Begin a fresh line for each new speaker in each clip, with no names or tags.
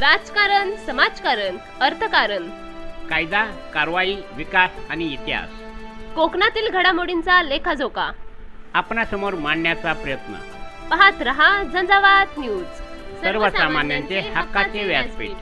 राजकारण समाजकारण अर्थकारण.
कायदा कारवाई विकास आणि इतिहास.
कोकणातील घडामोडींचा लेखाजोखा.
आपणासमोर मांडण्याचा प्रयत्न.
पाहत रहा झंझावात न्यूज.
सर्वसामान्यांचे हक्काचे व्यासपीठ.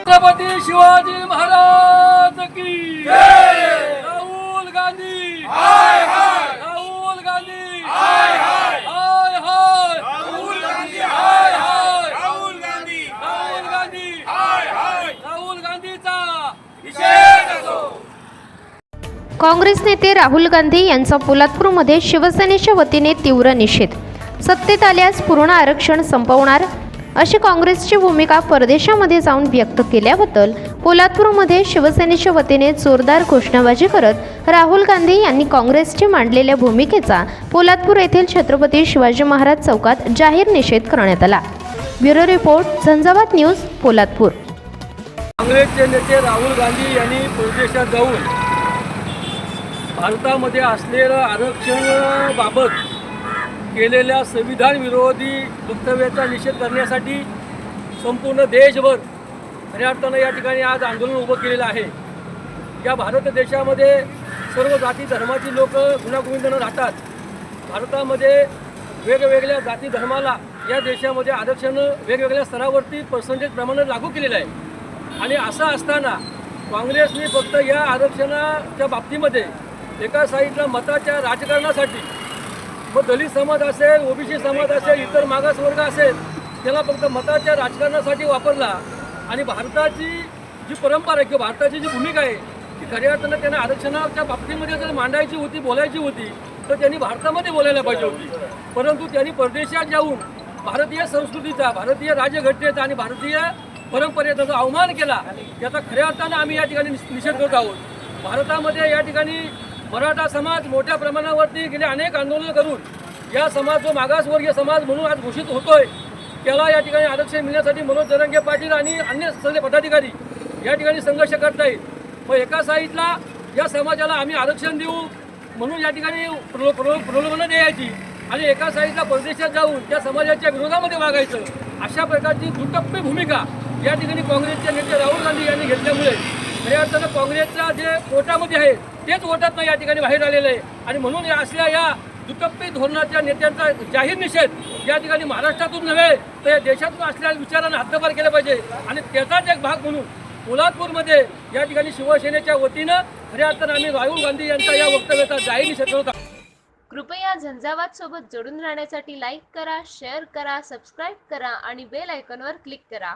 छत्रपती शिवाजी महाराज की राहुल गांधी राहुल गांधी हाय हाय राहुल गांधी हाय हाय
राहुल गांधी
राहुल गांधी
हाय हाय
राहुल गांधीचा
निषेध असो
काँग्रेस नेते राहुल गांधी यांचा पोलादपूरमध्ये शिवसेनेच्या वतीने तीव्र निषेध. सत्तेत आल्यास पूर्ण आरक्षण संपवणार? अशी काँग्रेसची भूमिका परदेशामध्ये जाऊन व्यक्त केल्याबद्दल पोलादपूरमध्ये शिवसेनेच्या वतीने जोरदार घोषणाबाजी करत राहुल गांधी यांनी काँग्रेसची मांडलेल्या भूमिकेचा पोलादपूर येथील छत्रपती शिवाजी महाराज चौकात जाहीर निषेध करण्यात आला. Bureau report Jhanjhavat news Poladpur.
काँग्रेसचे नेते राहुल गांधी यांनी परदेशात जाऊन भारतामध्ये असलेलं आरक्षणाबाबत केलेल्या संविधान विरोधी वक्तव्याचा निषेध करण्यासाठी संपूर्ण देशभर खऱ्या अर्थानं या ठिकाणी आज आंदोलन उभं केलेलं आहे. या भारत देशामध्ये सर्व जाती धर्माची लोक गुणागोविंदानं राहतात. भारतामध्ये वेगवेगळ्या जाती धर्माला या देशामध्ये आरक्षण वेगवेगळ्या स्तरावरती पर्सेंटेज प्रमाणात लागू केलेलं आहे. आणि असं असताना काँग्रेसने फक्त या आरक्षणाच्या बाबतीमध्ये एका साईडला मताच्या राजकारणासाठी. मग दलित समाज असेल ओबीसी समाज असेल इतर मागासवर्ग असेल त्याला फक्त मताच्या राजकारणासाठी वापरला. आणि भारताची जी परंपरा आहे किंवा भारताची जी भूमिका आहे ती खऱ्या अर्थानं त्यांना आरक्षणाच्या बाबतीमध्ये जर मांडायची होती बोलायची होती तर त्यांनी भारतामध्ये बोलायला पाहिजे होती. परंतु त्यांनी परदेशात जाऊन भारतीय संस्कृतीचा भारतीय राज्यघटनेचा आणि भारतीय परंपरेचा जो अवमान केला त्याचा खऱ्या अर्थानं आम्ही या ठिकाणी निषेध करत आहोत. भारतामध्ये या ठिकाणी मराठा समाज मोठ्या प्रमाणावरती गेले अनेक आंदोलनं करून या समाज जो मागासवर्गीय समाज म्हणून आज घोषित होतोय त्याला या ठिकाणी आरक्षण मिळण्यासाठी मनोज जरंगे पाटील आणि अन्य सगळे पदाधिकारी या ठिकाणी संघर्ष करतायत. मग एका साईडला या समाजाला आम्ही आरक्षण देऊ म्हणून या ठिकाणी प्रलो प्रलो प्रलोभनं द्यायची आणि एका साईडला परदेशात जाऊन त्या समाजाच्या विरोधामध्ये वागायचं अशा प्रकारची दुटप्पी भूमिका या ठिकाणी काँग्रेसचे नेते राहुल गांधी यांनी घेतल्यामुळे खऱ्या अर्थानं काँग्रेसचा जे कोटामध्ये आहे तेच वोटात या ठिकाणी बाहेर आलेलं. आहे आणि म्हणून या असल्या या दुटप्पी धोरणाच्या नेत्यांचा जाहीर निषेध या ठिकाणी महाराष्ट्रातून नव्हे तर या देशातून असलेल्या विचारांना हद्दपार केला पाहिजे. आणि त्याचाच एक भाग म्हणून पोलादपूरमध्ये या ठिकाणी शिवसेनेच्या वतीनं खऱ्या अर्थानं आम्ही राहुल गांधी यांचा या वक्तव्याचा जाहीर निषेध करत
कृपया झंझावात सोबत जोडून राहण्यासाठी लाईक करा शेअर करा सबस्क्राईब करा आणि बेल आयकॉनवर क्लिक करा.